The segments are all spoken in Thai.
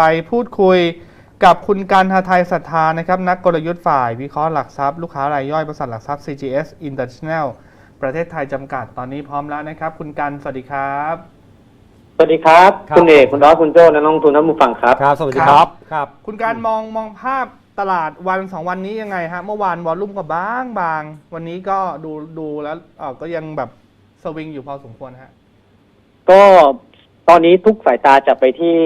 ไปพูดคุยกับคุณการทาไทยศรัทธานะครับนักกลยุทธ์ฝ่ายวิเคราะห์หลักทรัพย์ลูกค้ารายย่อยบริษัทหลักทรัพย์ CGS International ประเทศไทยจำกัดตอนนี้พร้อมแล้วนะครับ คุณการสวัสดีครับ สวัสดีครับ ครับ คุณเอกคุณดอสคุณโจ้นักลงทุนนักมุฟังครับ ครับ สวัสดีคครัรับบครับ คุณการมองมองภาพตลาดวันสองวันนี้ยังไงฮะเมื่อวานวอลลุ่มก็บางบางวันนี้ก็ดูดูแล้วเอ่อก็ยังแบบสวิงอยู่พอสมควรฮะก็ ตอนนี้ทุกสายตาจะไปที่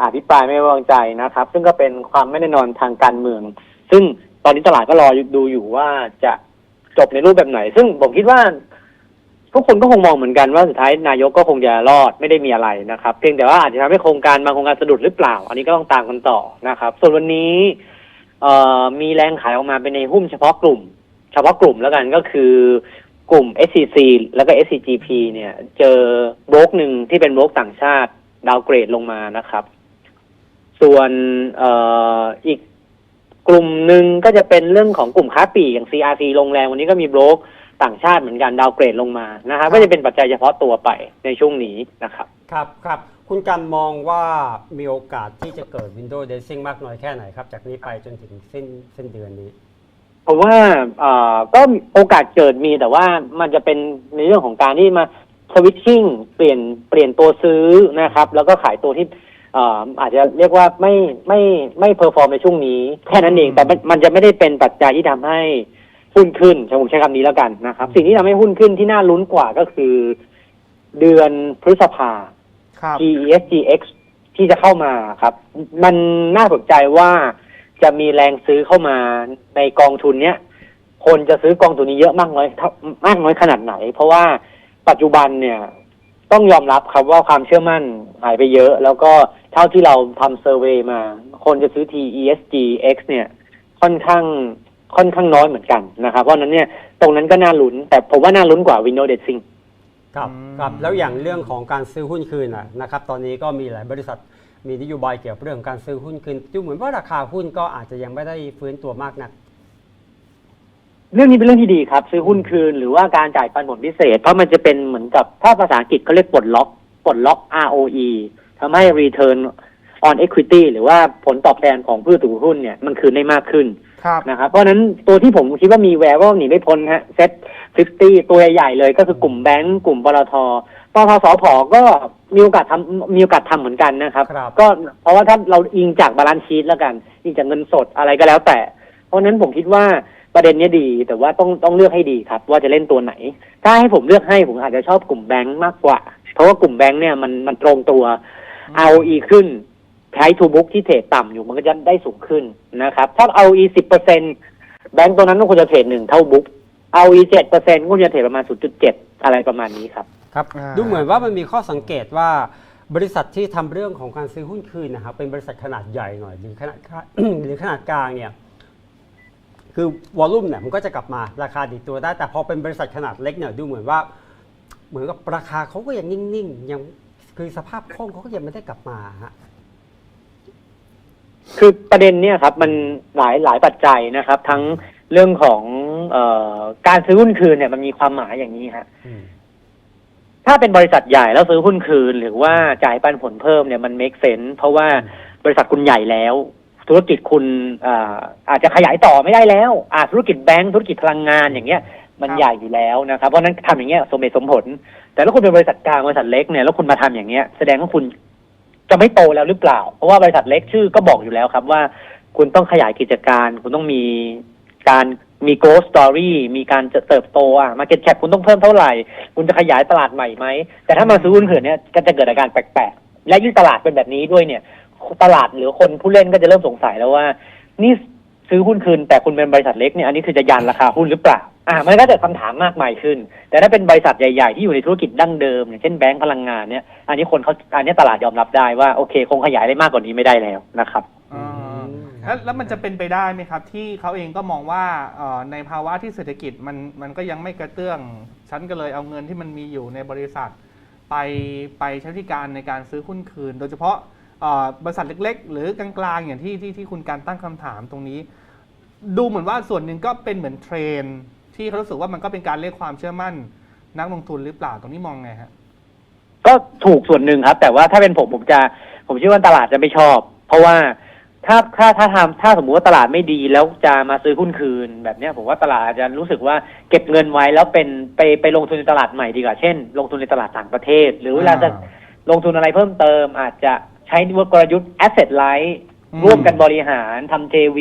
อภิปรายไม่ไว้วางใจนะครับ ซึ่งก็เป็นความไม่แน่นอนทางการเมือง ซึ่งตอนนี้ตลาดก็รอดูอยู่ว่าจะจบในรูปแบบไหน ซึ่งผมคิดว่าทุกคนก็คงมองเหมือนกันว่าสุดท้ายนายกก็คงจะรอดไม่ได้มีอะไรนะครับ เพียงแต่ว่าอาจจะทำให้โครงการบางโครงการสะดุดหรือเปล่า อันนี้ก็ต้องตามกันต่อนะครับ ส่วนวันนี้เออมีแรงขายออกมาเป็นในหุ้นเฉพาะกลุ่ม เฉพาะกลุ่มแล้วกันก็คือ กลุ่ม SCC แล้วก็ SCGP เนี่ย เจอโบรกหนึ่งที่เป็นโบรกต่างชาติดาวเกรดลงมานะครับ ส่วนเอ่ออีกกลุ่มหนึ่งก็จะเป็นเรื่องของกลุ่มค้าปลีกอย่าง CRC โรงแรมวันนี้ก็มีโบรกต่างชาติเหมือนกันดาวเกรดลงมานะครับก็จะเป็นปัจจัยเฉพาะตัวไปในช่วงนี้นะครับ ครับครับคุณกันมองว่ามีโอกาสที่จะเกิด Windows Dressing มากน้อยแค่ไหนครับ จากนี้ไปจนถึงสิ้นสิ้นเดือนนี้ ผมว่าเอ่อก็โอกาสเกิดมีแต่ว่ามันจะเป็นในเรื่องของการที่มาสวิตชิ่งเปลี่ยนเปลี่ยนตัวซื้อนะครับ แล้วก็ขายตัวที่เอ่ออาจจะเรียกว่าไม่ไม่ไม่เพอร์ฟอร์มในช่วงนี้แค่นั้นเองแต่มันมันจะไม่ได้เป็นปัจจัยที่ทำให้หุ้นขึ้นใช้ผมใช้คำนี้แล้วกันนะครับ สิ่งที่ทำให้หุ้นขึ้นที่น่าลุ้นกว่าก็คือ เดือนพฤษภา ครับ GESGX ที่จะเข้ามาครับ มันน่าสนใจว่า จะมีแรงซื้อเข้ามาในกองทุนเนี้ยคนจะซื้อกองทุนนี้เยอะมากน้อยเท่ามากน้อยขนาดไหน เพราะว่าปัจจุบันเนี่ยต้องยอมรับครับว่าความเชื่อมั่นหายไปเยอะ แล้วก็เท่าที่เราทำเซอร์เวยมา คนจะซื้อ TESGX เนี่ย ค่อนข้างค่อนข้างน้อยเหมือนกันนะครับ เพราะฉะนั้นเนี่ยตรงนั้นก็น่าลุ้น แต่ผมว่าน่าลุ้นกว่า Windows Dressing ครับอืมครับแล้วอย่างเรื่องของการซื้อหุ้นคืนนะนะครับ ตอนนี้ก็มีหลายบริษัท มีนโยบายเกี่ยวกับเรื่องของการซื้อหุ้นคืนดูเหมือนว่าราคาหุ้นก็อาจจะยังไม่ได้ฟื้นตัวมากนัก เรื่องนี้เป็นเรื่องที่ดีครับ ซื้อหุ้นคืนหรือว่าการจ่ายปันผลพิเศษ เพราะมันจะเป็นเหมือนกับถ้าภาษาอังกฤษเขาเรียกปลดล็อกปลดล็อก ROE ทำให้ return on equity หรือว่าผลตอบแทนของผู้ถือหุ้นเนี่ยมันคืนได้มากขึ้นครับนะครับเพราะฉะนั้นตัวที่ผมคิดว่ามีแววว่าหนีไม่พ้นฮะเซ็ต50ตัวใหญ่ๆเลยก็คือกลุ่มแบงก์กลุ่มปตท ปตทสพก็มีโอกาสทำมีโอกาสทำเหมือนกันนะครับ ครับ ก็เพราะว่าถ้าเราอิงจากบาลานซ์ชีตแล้วกันอิงจากเงินสดอะไรก็แล้วแต่ เพราะฉะนั้นผมคิดว่าประเด็นเนี้ยดี แต่ว่าต้องต้องเลือกให้ดีครับ ว่าจะเล่นตัวไหน ถ้าให้ผมเลือกให้ผมอาจจะชอบกลุ่มแบงก์มากกว่า เพราะว่ากลุ่มแบงก์เนี่ยมันมันตรงตัว ROE ขึ้นใช้ทูบุ๊กที่เทรดต่ำอยู่มันก็จะได้สูงขึ้นนะครับ ถ้า ROE สิบเปอร์เซ็นแบงก์ตัวนั้นก็ควรจะเทรดหนึ่งเท่าบุ๊ก ROE เจ็ดเปอร์เซ็นต์ก็ควรจะเทรดประมาณศูนย์จุดเจ็ดอะไรประมาณนี้ครับ ครับอ่าดูเหมือนว่ามันมีข้อสังเกตว่าบริษัทที่ทำเรื่องของการซื้อหุ้นคืนนะครับเป็นบริษัทขนาดใหญ่หน่อยหรือขนาดหรือขนาดกลางเนี่ยคือวอลลุ่มเนี่ยมันก็จะกลับมาราคาดีดตัวได้ แต่พอเป็นบริษัทขนาดเล็กเนี่ยดูเหมือนว่า เหมือนกับราคาเขาก็ยังนิ่งๆยังคือสภาพคล่องเขาก็ยังไม่ได้กลับมาฮะคือประเด็นเนี่ยครับมันหลายหลายปัจจัยนะครับ ทั้งเรื่องของเออการซื้อหุ้นคืนเนี่ยมันมีความหมายอย่างนี้ฮะอืม ถ้าเป็นบริษัทใหญ่แล้วซื้อหุ้นคืน หรือว่าจ่ายปันผลเพิ่มเนี่ยมัน make sense เพราะว่าบริษัทคุณใหญ่แล้ว ธุรกิจคุณอ่าอาจจะขยายต่อไม่ได้แล้วอาธุรกิจแบงก์ธุรกิจพลังงานอย่างเงี้ยมันครับ ใหญ่อยู่แล้วนะครับเพราะฉะนั้นทำอย่างเงี้ยสมเหตุสมผล แต่ถ้าคุณเป็นบริษัทกลางบริษัทเล็กเนี่ยแล้วคุณมาทำอย่างเงี้ยแสดงว่าคุณจะไม่โตแล้วหรือเปล่า เพราะว่าบริษัทเล็กชื่อก็บอกอยู่แล้วครับว่า คุณต้องขยายกิจการ คุณต้องมีการ มี growth story มีการจะเติบโตอะ market cap คุณต้องเพิ่มเท่าไหร่ คุณจะขยายตลาดใหม่ไหม แต่ถ้ามาซื้อหุ้นเถื่อนเนี่ยก็จะเกิดอาการแปลกๆ และยิ่งตลาดเป็นแบบนี้ด้วยเนี่ย ตลาดหรือคนผู้เล่นก็จะเริ่มสงสัยแล้วว่า นี่ซื้อหุ้นคืนแต่คุณเป็นบริษัทเล็กเนี่ยอันนี้คือจะยันราคาหุ้นหรือเปล่าอ่ามันก็จะคำถามมากมายขึ้น แต่ถ้าเป็นบริษัทใหญ่ ๆ ที่อยู่ในธุรกิจดั้งเดิมอย่างเช่นแบงก์พลังงานเนี่ย อันนี้คนเขาอันนี้ตลาดยอมรับได้ว่าโอเค คงขยายได้มากกว่านี้ไม่ได้แล้วนะครับ แล้วแล้วมันจะเป็นไปได้ไหมครับที่เขาเองก็มองว่าเอ่อในภาวะที่เศรษฐกิจมันมันก็ยังไม่กระเตื้อง ฉันก็เลยเอาเงินที่มันมีอยู่ในบริษัท ไปไปใช้วิธีการในการซื้อหุ้นคืน โดยเฉพาะเอ่อบริษัทเล็ก ๆ หรือกลางๆอย่างที่ที่ที่คุณการตั้งคำถามตรงนี้ ดูเหมือนว่าส่วนหนึ่งก็เป็นเหมือนเทรนด์ที่เขารู้สึกว่ามันก็เป็นการเรียกความเชื่อมั่นนักลงทุนหรือเปล่าตรงนี้มองไงฮะ ก็ถูกส่วนหนึ่งครับ แต่ว่าถ้าเป็นผมผมจะผมเชื่อว่าตลาดจะไม่ชอบ เพราะว่า ถ้าถ้าถ้าทำถ้าสมมุติว่าตลาดไม่ดีแล้วจะมาซื้อหุ้นคืนแบบเนี้ยผมว่าตลาดอาจจะรู้สึกว่าเก็บเงินไว้แล้วเป็นไปไปลงทุนในตลาดใหม่ดีกว่า เช่น ลงทุนในตลาดต่างประเทศ หรือเวลาจะอ่าลงทุนอะไรเพิ่มเติม อาจจะใช้กลยุทธ์ asset light อืมร่วมกันบริหารทำ JV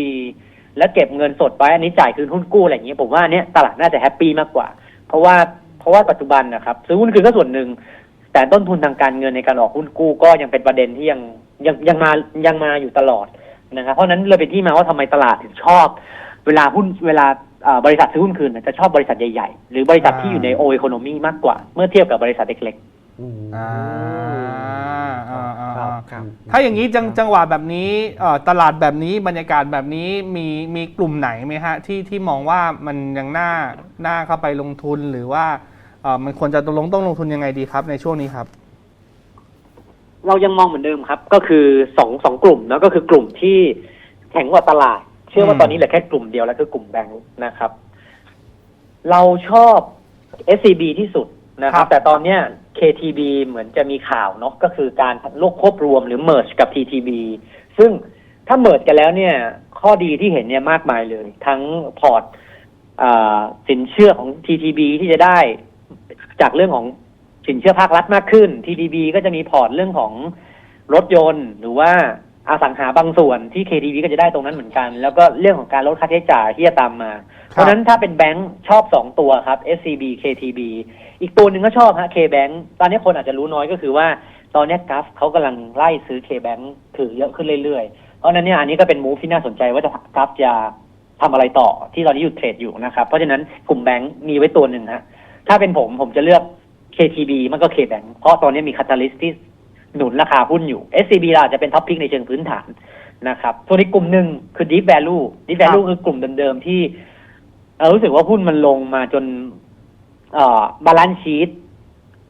แล้วเก็บเงินสดไว้อันนี้จ่ายคืนหุ้นกู้อะไรอย่างเงี้ยผมว่าอันเนี้ยตลาดน่าจะแฮปปี้มากกว่า เพราะว่าเพราะว่าปัจจุบันนะครับซื้อหุ้นคืนก็ส่วนหนึ่งแต่ต้นทุนทางการเงินในการออกหุ้นกู้ก็ยังเป็นประเด็นที่ยังยังยังมายังมาอยู่ตลอด นะครับเพราะฉะนั้นเลยเป็นที่มาว่าทำไมตลาดถึงชอบ เวลาหุ้นเวลาเอ่อบริษัทซื้อหุ้นคืนเนี่ยจะชอบบริษัทใหญ่ๆ หรือบริษัทที่อยู่ในโอเอโคโนมีมากกว่า เมื่อเทียบกับบริษัทเล็กอืมอ่าอ่าอ่าครับอ่าครับถ้าอย่างนี้จังจังหวะแบบนี้เอ่อตลาดแบบนี้บรรยากาศแบบนี้มีมีกลุ่มไหนไหมฮะที่ที่มองว่ามันยังน่าน่าเข้าไปลงทุนหรือว่าเอ่อมันควรจะลงต้องลงทุนยังไงดีครับในช่วงนี้ครับๆ เรายังมองเหมือนเดิมครับ ก็คือสองสองกลุ่มนะก็คือกลุ่มที่แข็งกว่าตลาด เชื่อว่าอืมตอนนี้เหลือแค่กลุ่มเดียวแล้วคือกลุ่มแบงค์นะครับ เราชอบ SCB ที่สุดนะครับ แต่ตอนเนี้ย KTB เหมือนจะมีข่าวเนาะก็คือการโลกควบรวมหรือ merge กับ TTB ซึ่งถ้า merge กันแล้วเนี่ย ข้อดีที่เห็นเนี่ยมากมายเลย ทั้งพอร์ตอาสินเชื่อของ TTB ที่จะได้จากเรื่องของ สินเชื่อภาครัฐมากขึ้น TTB ก็จะมีพอร์ตเรื่องของรถยนต์ หรือว่าอสังหาบางส่วนที่ KTB ก็จะได้ตรงนั้นเหมือนกัน แล้วก็เรื่องของการลดค่าใช้จ่ายที่จะตามมา เพราะฉะนั้นถ้าเป็นแบงค์ชอบสองตัวครับ SCB KTB อีกตัวหนึ่งก็ชอบฮะ KBank ตอนนี้คนอาจจะรู้น้อยก็คือว่าตอนนี้กัฟเขากำลังไล่ซื้อ KBank ถือเยอะขึ้นเรื่อยๆ เพราะฉะนั้นเนี่ยอันนี้ก็เป็นมูฟที่น่าสนใจว่าจะกัฟจะทำอะไรต่อที่ตอนนี้อยู่เทรดอยู่นะครับ เพราะฉะนั้นกลุ่มแบงค์มีไว้ตัวหนึ่งฮะถ้าเป็นผมผมจะเลือก KTB มันก็ KBank เพราะตอนนี้มีคาตาลิสที่หนุนราคาหุ้นอยู่ SCB เราอาจจะเป็นท็อปพิกในเชิงพื้นฐานนะครับส่วนอีกกลุ่มหนึ่งคือ Deep Value Deep Value คือกลุ่มเดิมๆที่เรารู้สึกว่าหุ้นมันลงมาจนเอ่อบาลานซ์ชีต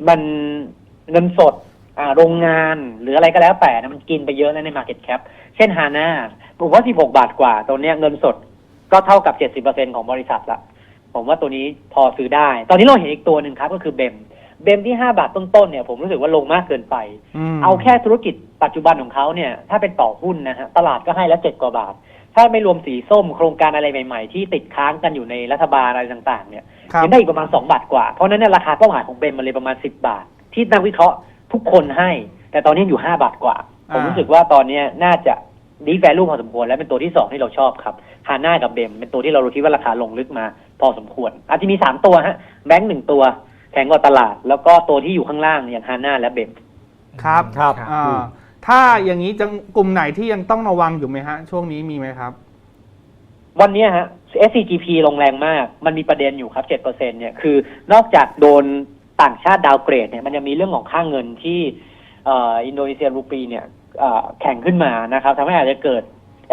มันเงินสดอ่าโรงงานหรืออะไรก็แล้วแต่นะมันกินไปเยอะแล้วใน Market Cap เช่นฮาน่าผมว่า 16 บาทกว่า ตัวเนี้ยเงินสดก็เท่ากับ 70%ของบริษัทละผมว่าตัวนี้พอซื้อได้ ตอนนี้เราเห็นอีกตัวหนึ่งครับ ก็คือเบม เบมที่5บาทต้นๆเนี่ยผมรู้สึกว่าลงมากเกินไปมเอาแค่ธุรกิจปัจจุบันของเขาเนี่ย ถ้าเป็นต่อหุ้นนะฮะตลาดก็ให้แล้วเจ็ดกว่าบาท ถ้าไม่รวมสีส้มโครงการอะไรใหม่ๆ ที่ติดค้างกันอยู่ในรัฐบาลอะไรต่างๆ เนี่ยครับยังได้อีกประมาณสองบาทกว่า เพราะฉะนั้นเนี่ยราคาเป้าหมายของเบมมันเลยประมาณสิบบาท ที่นักวิเคราะห์ทุกคนให้ แต่ตอนนี้อยู่ห้าบาทกว่า ผมอ่ารู้สึกว่าตอนเนี้ยน่าจะดีแวลูพอสมควรและเป็นตัวที่สองที่เราชอบครับฮาน่ากับเบมเป็นตัวที่เราคิดว่าราคาลงลึกมา พอสมควร อาจจะมีสามตัวฮะแบงก์หนึ่งตัว แข็งกว่าตลาด แล้วก็ตัวที่อยู่ข้างล่างอย่างฮาน่าและเบมครับครับอ่าอืมถ้าอย่างนี้จังกลุ่มไหนที่ยังต้องระวังอยู่ไหมฮะ ช่วงนี้มีไหมครับ วันเนี้ยฮะ SCGP ลงแรงมาก มันมีประเด็นอยู่ครับ 7%เนี่ยคือนอกจากโดนต่างชาติดาวเกรดเนี่ยมันยังมีเรื่องของค่างเงินที่เอ่ออินโดนีเซียรูปีเนี่ยเอ่อแข่งขึ้นมานะครับทำให้อาจจะเกิด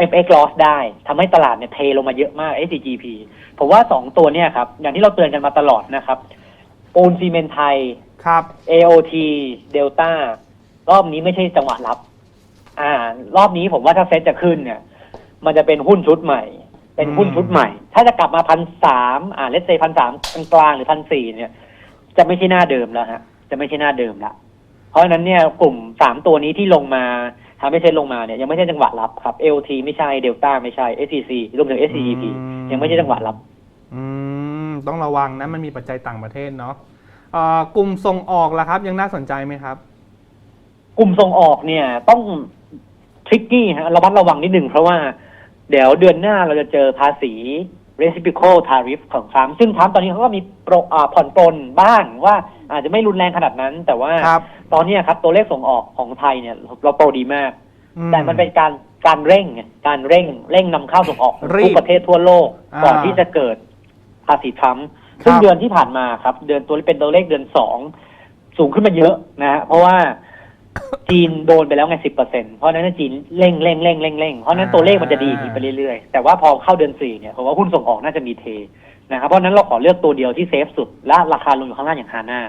FX loss ได้ทำให้ตลาดเนี่ยเทลงมาเยอะมาก SCGP ผมว่าสองตัวเนี่ยครับ อย่างที่เราเตือนกันมาตลอดนะครับ ปูนซีเมนต์ไทย ครับ AOT Delta รอบนี้ไม่ใช่จังหวะรับ อ่า รอบนี้ผมว่าถ้าเซ็ตจะขึ้นเนี่ย มันจะเป็นหุ้นชุดใหม่ เป็นหุ้นชุดใหม่ ถ้าจะกลับมาพันสามอ่าเลสเซพันสามกลางๆหรือพันสี่เนี่ย จะไม่ใช่หน้าเดิมแล้วฮะ จะไม่ใช่หน้าเดิมละ เพราะฉะนั้นเนี่ยกลุ่มสามตัวนี้ที่ลงมาทำให้เซ็ตลงมาเนี่ยยังไม่ใช่จังหวะรับครับ AOT ไม่ใช่ Delta ไม่ใช่ SCC รวมถึง SCEP อืมยังไม่ใช่จังหวะรับ อืม ต้องระวังนะมันมีปัจจัยต่างประเทศเนาะเอ่อกลุ่มส่งออกล่ะครับ ยังน่าสนใจไหมครับ กลุ่มส่งออกเนี่ย ต้องทริกกี้ฮะระมัดระวังนิดหนึ่งเพราะว่าเดี๋ยวเดือนหน้าเราจะเจอภาษี reciprocal tariff ของทรัมป์ซึ่งทรัมป์ตอนนี้เขาก็มีโปรอ่าผ่อนปลนบ้างว่าอาจจะไม่รุนแรงขนาดนั้น แต่ว่าครับตอนเนี้ยครับตัวเลขส่งออกของไทยเนี่ยเราโตดีมากอืแต่มันเป็นการการเร่งไงการเร่งเร่งนำเข้าส่งออกรีบทุกประเทศทั่วโลกอ่าก่อนที่จะเกิด ภาษีทรัมป์ซึ่งครับเดือนที่ผ่านมาครับ เดือนตัวเป็นตัวเลขเดือนสองสูงขึ้นมาเยอะนะฮะเพราะว่าจีนโดนไปแล้วไงสิบเปอร์เซ็นเพราะฉะนั้นจีนเร่งเร่งเร่งเร่งเร่งเพราะฉะนั้นตัวเลขมันจะดีขึ้นไปเรื่อยๆ แต่ว่าพอเข้าเดือนสี่เนี่ยผมว่าหุ้นส่งออกน่าจะมีเทนะครับเพราะฉะนั้นเราขอเลือกตัวเดียวที่เซฟสุด และราคาลงอยู่ข้างล่างอย่างฮาน่า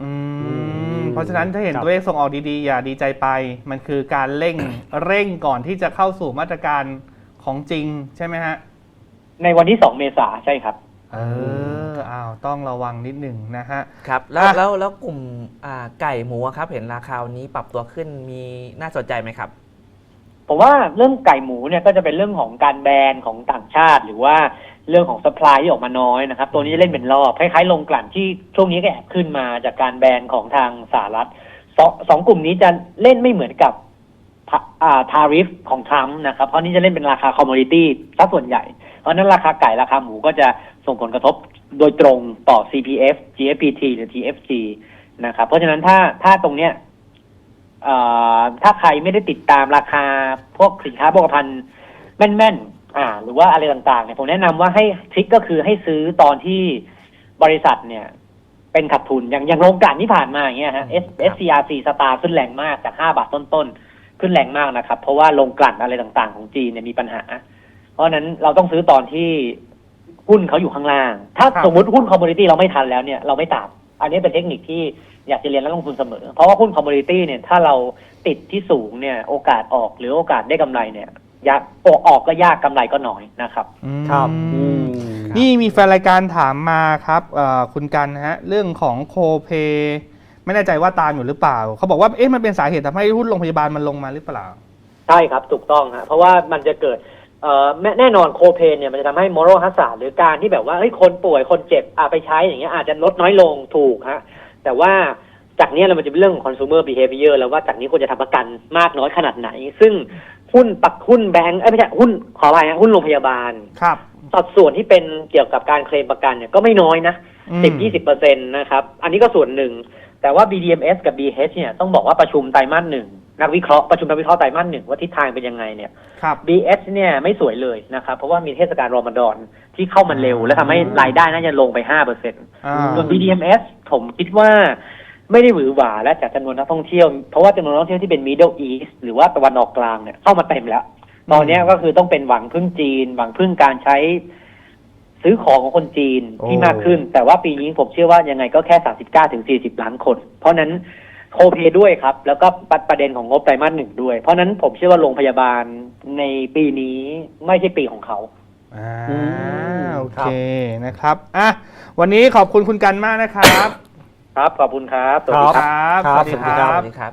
อืมมเพราะฉะนั้นถ้าเห็นครับตัวเลขส่งออกดีๆ อย่าดีใจไป มันคือการเร่งเร่งก่อนที่จะเข้าสู่มาตรการของจริงใช่ไหมฮะ ในวันที่สองเมษาใช่ครับ เอออ้าวต้องระวังนิดหนึ่งนะฮะ ครับแล้วอะ แล้วแล้วกลุ่มอ่าไก่หมูอะครับ เห็นราคาวันนี้ปรับตัวขึ้นมีน่าสนใจไหมครับ ผมว่าเรื่องไก่หมูเนี่ยก็จะเป็นเรื่องของการแบนของต่างชาติ หรือว่าเรื่องของสป라이ที่ออกมาน้อยนะครับ ตัวนี้เล่นเป็นรอบคล้ายๆลงกลั่นที่ช่วงนี้ก็แอบขึ้นมาจากการแบนของทางสหรัฐสองสองกลุ่มนี้จะเล่นไม่เหมือนกับทาอ่าทาริฟของทรัมป์นะครับ เพราะนี่จะเล่นเป็นราคาคอมมูนิตี้ซะส่วนใหญ่ เพราะฉะนั้นราคาไก่ราคาหมูก็จะส่งผลกระทบโดยตรงต่อ CPF GFPT หรือ TFG นะครับ เพราะฉะนั้นถ้าถ้าตรงเนี้ยเอ่อถ้าใครไม่ได้ติดตามราคาพวกสินค้าโภคภัณฑ์แม่นๆอ่า หรือว่าอะไรต่างๆเนี่ยผมแนะนำว่าให้ทริคก็คือให้ซื้อตอนที่บริษัทเนี่ย เป็นขาดทุนอย่างอย่างโรงกลั่นที่ผ่านมาอย่างเงี้ยฮะ S SCRC สตาร์ขึ้นแรงมากจาก5บาทต้นๆ ขึ้นแรงมากนะครับ เพราะว่าโรงกลั่นอะไรต่างๆของจีนเนี่ยมีปัญหาเพ ราะฉะนั้นเราต้องซื้อตอนที่หุ้นเขาอยู่ข้างล่าง ถ้าครับ สมมติหุ้นคอมมูนิตี้เราไม่ทันแล้วเนี่ยเราไม่ตามอันนี้เป็นเทคนิคที่อยากจะเรียนนักลงทุนเสมอ เพราะว่าหุ้นคอมมูนิตี้เนี่ยถ้าเราติดที่สูงเนี่ยโอกาสออกหรือโอกาสได้กำไรเนี่ยยากออกออกก็ยากกำไรก็น้อยนะครับ อืมครับอืมนี่มีแฟนรายการถามมาครับเอ่อคุณกันนะฮะเรื่องของโคเ a ไม่แน่ใจว่าตามอยู่หรือเปล่า เขาบอกว่าเอ๊ะมันเป็นสาเหตุทำให้หุ้นโรงพยาบาลมันลงมาหรือเปล่า ใช่ครับ ถูกต้องฮะเพราะว่ามันจะเกิด เอ่อแน่แน่นอนโคเพนเนี่ยมันจะทำให้มอรัลฮัสซาหรือการที่แบบว่าเฮ้ยคนป่วยคนเจ็บอาไปใช้อย่างเงี้ยอาจจะลดน้อยลงถูกฮะแต่ว่าจากเนี้ยเรามันจะเป็นเรื่องของ consumer behavior แล้วว่าจากนี้ควรจะทำประกันมากน้อยขนาดไหน ซึ่งหุ้นปักหุ้นแบงก์เอ้ยไม่ใช่หุ้นขออภัยฮะหุ้นโรงพยาบาลครับสัดส่วนที่เป็นเกี่ยวกับการเคลมประกันเนี่ยก็ไม่น้อยนะอืมสิบยี่สิบเปอร์เซ็นตนะครับ อันนี้ก็ส่วนหนึ่ง แต่ว่า BDMs กับ BH เนี่ยต้องบอกว่าประชุมไตรมาสหนึ่ง นักวิเคราะห์ประชุมนักวิเคราะห์ไตรมาสหนึ่งว่าทิศทางเป็นยังไงเนี่ยครับ BH เนี่ยไม่สวยเลยนะครับ เพราะว่ามีเทศกาลรอมฎอนที่เข้ามาเร็ว และทำให้รายได้น่าจะลงไปห้าเปอร์เซ็นต์อ่าส่วน BDMs ผมคิดว่าไม่ได้หวือหวาและจากจำนวนนักท่องเที่ยว เพราะว่าจำนวนนักท่องเที่ยวที่เป็น Middle East หรือว่าตะวันออกกลางเนี่ยเข้ามาเต็มแล้ว ตอนเนี้ยก็คือต้องเป็นหวังพึ่งจีน หวังพึ่งการใช้ซื้อของของคนจีนที่โอ้มากขึ้น แต่ว่าปีนี้ผมเชื่อว่ายังไงก็แค่ 39ถึง40 ล้านคน เพราะนั้น โคเพด้วยครับ แล้วก็ประประเด็นของงบไตรมาสหนึ่งด้วย เพราะนั้นผมเชื่อว่าโรงพยาบาลในปีนี้ไม่ใช่ปีของเขา อ่าอืม โอครัเคบนะครับอะวันนี้ขอบคุณคุณกันมากนะครับ ครับ ขอบคุณครับสวัสดีครับ ครับครับครับสวัสดีสวัสดีคครัรับบสวัสดีครับ